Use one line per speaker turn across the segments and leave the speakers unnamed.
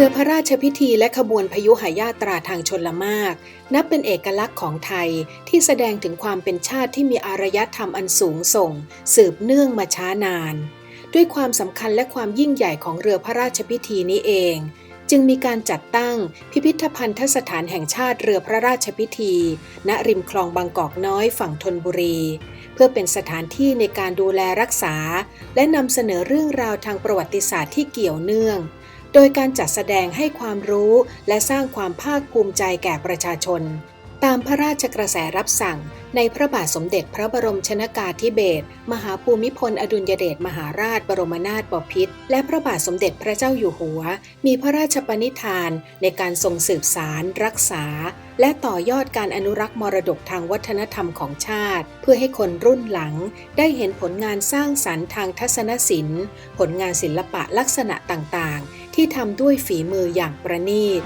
รือพระราชพิธีและขบวนพยุหายาตราทางชนละมาก นับเป็นเอกลักษณ์ของไทยที่แสดงถึงความเป็นชาติที่มีอารยธรรมอันสูงส่ง สืบเนื่องมาช้านาน ด้วยความสำคัญและความยิ่งใหญ่ของเรือพระราชพิธีนี้เอง จึงมีการจัดตั้งพิพิธภัณฑสถานแห่งชาติเรือพระราชพิธี ณริมคลองบางกอกน้อยฝั่งธนบุรี เพื่อเป็นสถานที่ในการดูแลรักษา และนำเสนอเรื่องราวทางประวัติศาสตร์ที่เกี่ยวเนื่อง โดยการจัดแสดงให้ความรู้และสร้างความภาคภูมิใจแก่ประชาชน ตามพระราชกระแสรับสั่ง ในพระบาทสมเด็จพระบรมชนากาธิเบศรมหาภูมิพลอดุลยเดชมหาราชบรมนาถบพิตรและพระบาทสมเด็จพระเจ้าอยู่หัว มีพระราชปณิธานในการทรงสืบสาร รักษา และต่อยอดการอนุรักษ์มรดกทางวัฒนธรรมของชาติ เพื่อให้คนรุ่นหลัง ได้เห็นผลงานสร้างสรรค์ทางทัศนศิลป์ ผลงานศิลปะลักษณะต่างๆ ที่ทำด้วยฝีมืออย่างประณีต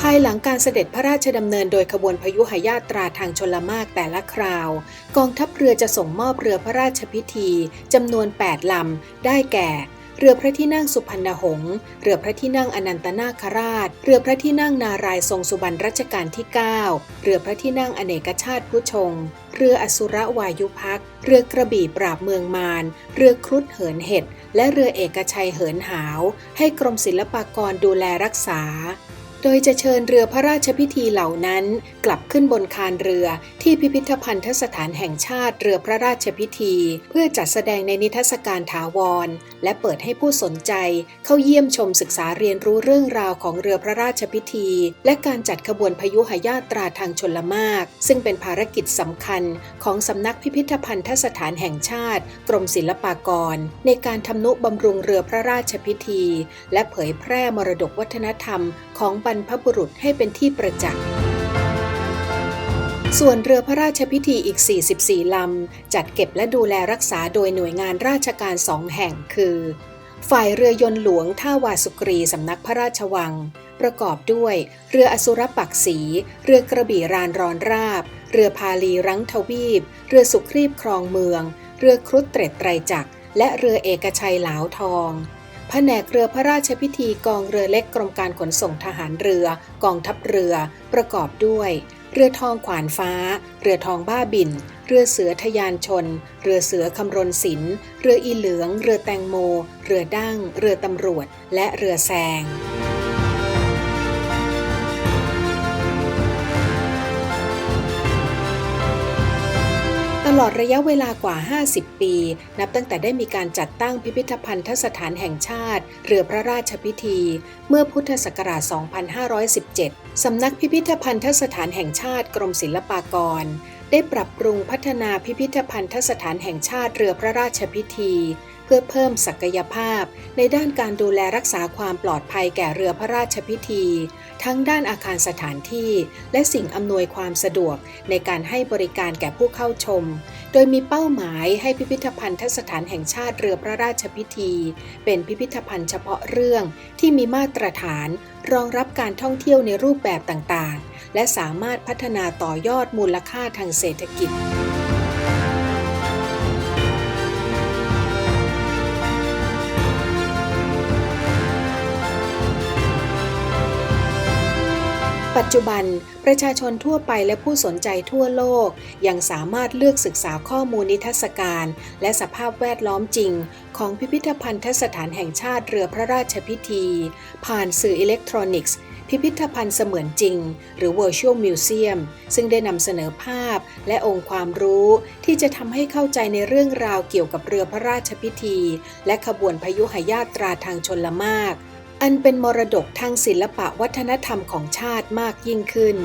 ภายหลังการเสด็จพระราชดำเนินโดยขบวนพยุหยาตราทางชลมากแต่ละคราว กองทัพเรือจะส่งมอบเรือพระราชพิธีจำนวน 8 ลำ ได้แก่ เรือพระที่นั่งสุพรรณหงษ์เรือพระที่นั่งอนันตนาคราช เรือพระที่นั่งนารายทรงสุบรรณรัชกาลที่ 9 เรือพระที่นั่งอเนกชาติผู้ชง เรืออสุรวายุพัก เรือกระบี่ปราบเมืองมาร เรือครุฑเหินเห็ด และเรือเอกชัยเหินหาว ให้กรมศิลปากรดูแลรักษา โดยจะเชิญเรือพระราชพิธีเหล่านั้น กลับขึ้นบนคานเรือที่พิพิธภัณฑสถานแห่งชาติเรือพระราชพิธี เพื่อจัดแสดงในนิทรรศการถาวร และเปิดให้ผู้สนใจ เข้าเยี่ยมชมศึกษาเรียนรู้เรื่องราวของเรือพระราชพิธี และการจัดขบวนพยุหยาตราทางชนละมาก ซึ่งเป็นภารกิจสำคัญของสำนักพิพิธภัณฑสถานแห่งชาติ กรมศิลปากร ในการทำนุบำรุงเรือพระราชพิธี และเผยแพร่มรดกวัฒนธรรมของบรรพบุรุษให้เป็นที่ประจักษ์ ส่วนเรือพระราชพิธีอีก 44 ลำ จัดเก็บและดูแลรักษาโดยหน่วยงานราชการสองแห่งคือ ฝ่ายเรือยนต์หลวงท่าวาสุกรีสำนักพระราชวัง ประกอบด้วย เรืออสุรปักษี เรือกระบี่รานรอนราบ เรือพาลีรังทวีป เรือสุครีบครองเมือง เรือครุฑเตร็ดไตรจักรและเรือเอกชัยหลาวทอง แผนกเรือพระราชพิธีกองเรือเล็กกรมการขนส่งทหารเรือกองทัพเรือ ประกอบด้วย เรือทองขวานฟ้า เรือทองบ้าบิน เรือเสือทยานชน เรือเสือคำรณศิลป์เรืออีเหลือง เรือแตงโม เรือดั้ง เรือตำรวจ และเรือแซง ลอดระยะเวลากว่า 50 ปี นับตั้งแต่ได้มีการจัดตั้งพิพิธภัณฑสถานแห่งชาติ เรือพระราชพิธี เมื่อพุทธศักราช 2517 สำนักพิพิธภัณฑสถานแห่งชาติกรมศิลปากร ได้ปรับปรุงพัฒนาพิพิธภัณฑสถานแห่งชาติเรือพระราชพิธี เพื่อเพิ่มศักยภาพ ในด้านการดูแลรักษาความปลอดภัยแก่เรือพระราชพิธี ทั้งด้านอาคารสถานที่ และสิ่งอำนวยความสะดวกในการให้บริการแก่ผู้เข้าชม โดยมีเป้าหมายให้พิพิธภัณฑสถานแห่งชาติเรือพระราชพิธี เป็นพิพิธภัณฑ์เฉพาะเรื่องที่มีมาตรฐาน รองรับการท่องเที่ยวในรูปแบบต่างๆ และสามารถพัฒนาต่อยอดมูลค่าทางเศรษฐกิจ ปัจจุบัน ประชาชนทั่วไปและผู้สนใจทั่วโลก ยังสามารถเลือกศึกษาข้อมูลนิทรรศการ และสภาพแวดล้อมจริง ของพิพิธภัณฑสถานแห่งชาติเรือพระราชพิธี ผ่านสื่ออิเล็กทรอนิกส์ พิพิธภัณฑ์เสมือนจริง หรือ Virtual Museum ซึ่งได้นำเสนอภาพและองค์ความรู้ที่จะทำให้เข้าใจในเรื่องราวเกี่ยวกับเรือพระราชพิธี และขบวนพยุหยาตราทางชนละมาก อันเป็นมรดกทางศิลปะวัฒนธรรมของชาติมากยิ่งขึ้น